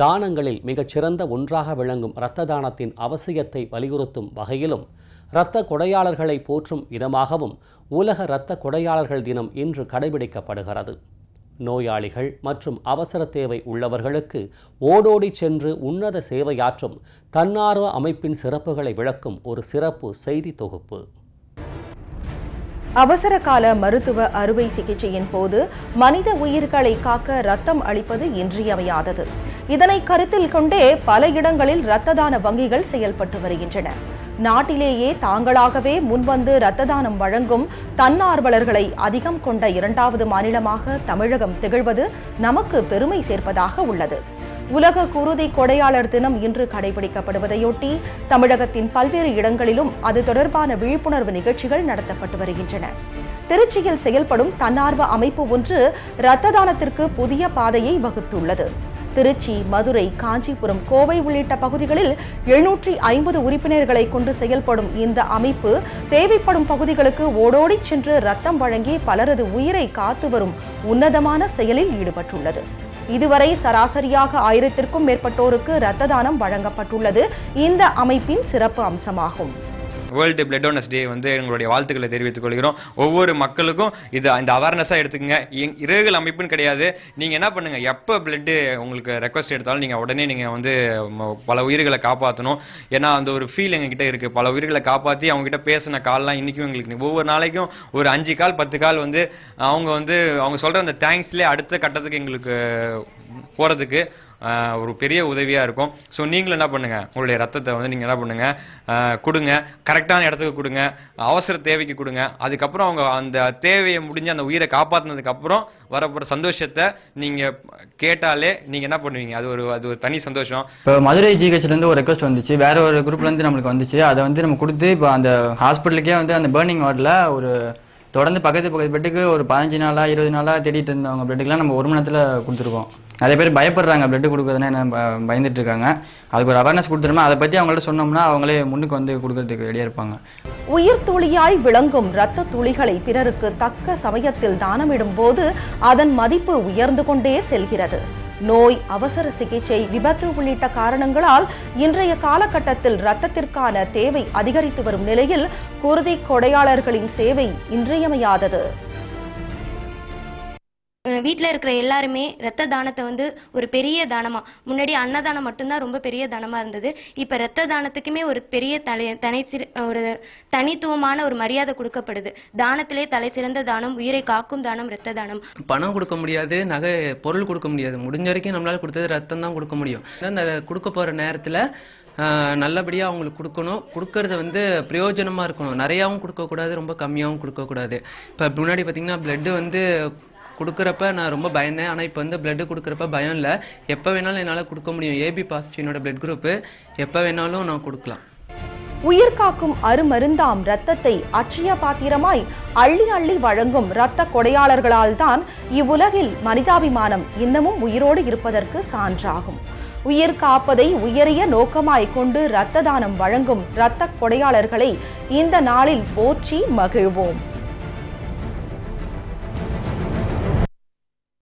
தானங்களில் மிகச்சிறந்த ஒன்றாக விளங்கும் இரத்த தானத்தின் அவசியத்தை வலியுறுத்தும் வகையிலும் இரத்த கொடையாளர்களை போற்றும் இடமாகவும் உலக இரத்த கொடையாளர்கள் தினம் இன்று கடைபிடிக்கப்படுகிறது. நோயாளிகள் மற்றும் அவசர தேவை உள்ளவர்களுக்கு ஓடோடி சென்று உன்னத சேவையாற்றும் தன்னார்வ அமைப்பின் சிறப்புகளை விளக்கும் ஒரு சிறப்பு செய்தி தொகுப்பு. அவசர கால மருத்துவ அறுவை சிகிச்சையின் போது மனித உயிர்களை காக்க ரத்தம் அளிப்பது இன்றியமையாதது. இதனை கருத்தில் கொண்டே பல இடங்களில் இரத்த தான வங்கிகள் செயல்பட்டு வருகின்றன. நாட்டிலேயே தாங்களாகவே முன்வந்து இரத்த தானம் வழங்கும் தன்னார்வலர்களை அதிகம் கொண்ட இரண்டாவது மாநிலமாக தமிழகம் திகழ்வது நமக்கு பெருமை சேர்ப்பதாக உள்ளது. உலக குருதி கொடையாளர் தினம் இன்று கடைபிடிக்கப்படுவதையொட்டி தமிழகத்தின் பல்வேறு இடங்களிலும் அது தொடர்பான விழிப்புணர்வு நிகழ்ச்சிகள் நடத்தப்பட்டு வருகின்றன. திருச்சியில் செயல்படும் தன்னார்வ அமைப்பு ஒன்று இரத்த தானத்திற்கு புதிய பாதையை வகுத்துள்ளது. திருச்சி மதுரை காஞ்சிபுரம் கோவை உள்ளிட்ட பகுதிகளில் எழுநூற்றி ஐம்பது உறுப்பினர்களை கொண்டு செயல்படும் இந்த அமைப்பு தேவைப்படும் பகுதிகளுக்கு ஓடோடி சென்று ரத்தம் வழங்கி பலரது உயிரை காத்து வரும் உன்னதமான செயலில் ஈடுபட்டுள்ளது. இதுவரை சராசரியாக ஆயிரத்திற்கும் மேற்பட்டோருக்கு இரத்த தானம் வழங்கப்பட்டுள்ளது. இந்த அமைப்பின் சிறப்பு அம்சமாகும். வேர்ல்டு பிளட் டோனஸ் டே வந்து எங்களுடைய வாழ்த்துக்களை தெரிவித்துக் கொள்கிறோம். ஒவ்வொரு மக்களுக்கும் இது இந்த அவேர்னஸாக எடுத்துக்கங்க. எங் அமைப்புன்னு கிடையாது. நீங்கள் என்ன பண்ணுங்கள் எப்போ பிளட்டு உங்களுக்கு ரெக்வஸ்ட் எடுத்தாலும் நீங்கள் உடனே நீங்கள் வந்து பல உயிர்களை காப்பாற்றணும் ஏன்னா அந்த ஒரு ஃபீல் எங்ககிட்ட இருக்குது பல உயிர்களை காப்பாற்றி அவங்ககிட்ட பேசின கால்லாம் இன்றைக்கும் எங்களுக்கு ஒவ்வொரு நாளைக்கும் ஒரு அஞ்சு கால் பத்து கால் வந்து அவங்க வந்து அவங்க சொல்கிற அந்த தேங்க்ஸ்லேயே அடுத்த கட்டத்துக்கு எங்களுக்கு போகிறதுக்கு ஒரு பெரிய உதவியாக இருக்கும். ஸோ நீங்களும் என்ன பண்ணுங்கள் உங்களுடைய ரத்தத்தை வந்து நீங்கள் என்ன பண்ணுங்கள் கொடுங்க. கரெக்டான இடத்துக்கு கொடுங்க. அவசர தேவைக்கு கொடுங்க. அதுக்கப்புறம் அவங்க அந்த தேவையை முடிஞ்சு அந்த உயிரை காப்பாற்றினதுக்கப்புறம் வரப்போகிற சந்தோஷத்தை நீங்கள் கேட்டாலே நீங்கள் என்ன பண்ணுவீங்க? அது ஒரு அது ஒரு தனி சந்தோஷம். இப்போ மதுரை ஜிஹெச்லேருந்து ஒரு ரெக்வஸ்ட் வந்துச்சு. வேற ஒரு குரூப்லேருந்து நம்மளுக்கு வந்துச்சு. அதை வந்து நம்ம கொடுத்து இப்போ அந்த ஹாஸ்பிட்டலுக்கே வந்து அந்த பேர்னிங் வார்டில் ஒரு தொடர்ந்து பக்கத்து பக்கத்து பெட்டுக்கு ஒரு பதினஞ்சு நாளா இருபது நாளா தேடிட்டு இருந்தவங்க பிளட்டுக்கெல்லாம் நம்ம ஒரு மணி நேரத்தில் கொடுத்துருக்கோம். நிறைய பேர் பயப்படுறாங்க பிளட்டு கொடுக்குறதுனா என்ன பயந்துட்டு இருக்காங்க. அதுக்கு ஒரு அவேர்னஸ் கொடுத்துருமா? அதை பற்றி அவங்கள்ட்ட சொன்னோம்னா அவங்களே முன்னுக்கு வந்து கொடுக்கறதுக்கு ரெடியாக இருப்பாங்க. உயிர் துளியாய் விளங்கும் இரத்த துளிகளை பிறருக்கு தக்க சமயத்தில் தானமிடும் போது அதன் மதிப்பு உயர்ந்து கொண்டே செல்கிறது. நோய் அவசர சிகிச்சை விபத்து உள்ளிட்ட காரணங்களால் இன்றைய காலகட்டத்தில் இரத்தத்திற்கான தேவை அதிகரித்து வரும் நிலையில் குருதி கொடையாளர்களின் சேவை இன்றியமையாதது. வீட்டில் இருக்கிற எல்லாருமே ரத்த தானத்தை வந்து ஒரு பெரிய தானமாக முன்னாடி அன்னதானம் மட்டும்தான் ரொம்ப பெரிய தானமாக இருந்தது. இப்போ ரத்த தானத்துக்குமே ஒரு பெரிய தலை தனி சிறு ஒரு தனித்துவமான ஒரு மரியாதை கொடுக்கப்படுது. தானத்திலே தலை சிறந்த தானம் உயிரை காக்கும் தானம் ரத்த தானம். பணம் கொடுக்க முடியாது நகை பொருள் கொடுக்க முடியாது. முடிஞ்ச வரைக்கும் நம்மளால் கொடுத்தது ரத்தம் தான் கொடுக்க முடியும். அந்த கொடுக்க போகிற நேரத்தில் நல்லபடியாக அவங்களுக்கு கொடுக்கணும். கொடுக்கறது வந்து பிரயோஜனமாக இருக்கணும். நிறையாவும் கொடுக்கக்கூடாது ரொம்ப கம்மியாகவும் கொடுக்கக்கூடாது. இப்போ முன்னாடி பார்த்திங்கன்னா பிளட்டு வந்து கொடுக்குறப்ப நான் ரொம்ப பயந்தேன். ஆனால் இப்போ வந்து பிளட்டு கொடுக்குறப்ப பயம் இல்லை. எப்போ வேணாலும் என்னால் கொடுக்க முடியும். ஏபி பாசிட்டிவ் என்னோட பிளட் குரூப்பு எப்போ வேணாலும் நான் கொடுக்கலாம். உயிர் காக்கும் அருமருந்தாம் இரத்தத்தை அற்றிய பாத்திரமாய் அள்ளி அள்ளி வழங்கும் இரத்த கொடையாளர்களால் தான் இவ்வுலகில் மனிதாபிமானம் இன்னமும் உயிரோடு இருப்பதற்கு சான்றாகும். உயிர் காப்பதை உயரிய நோக்கமாய் கொண்டு இரத்த தானம் வழங்கும் இரத்த கொடையாளர்களை இந்த நாளில் போற்றி மகிழ்வோம்.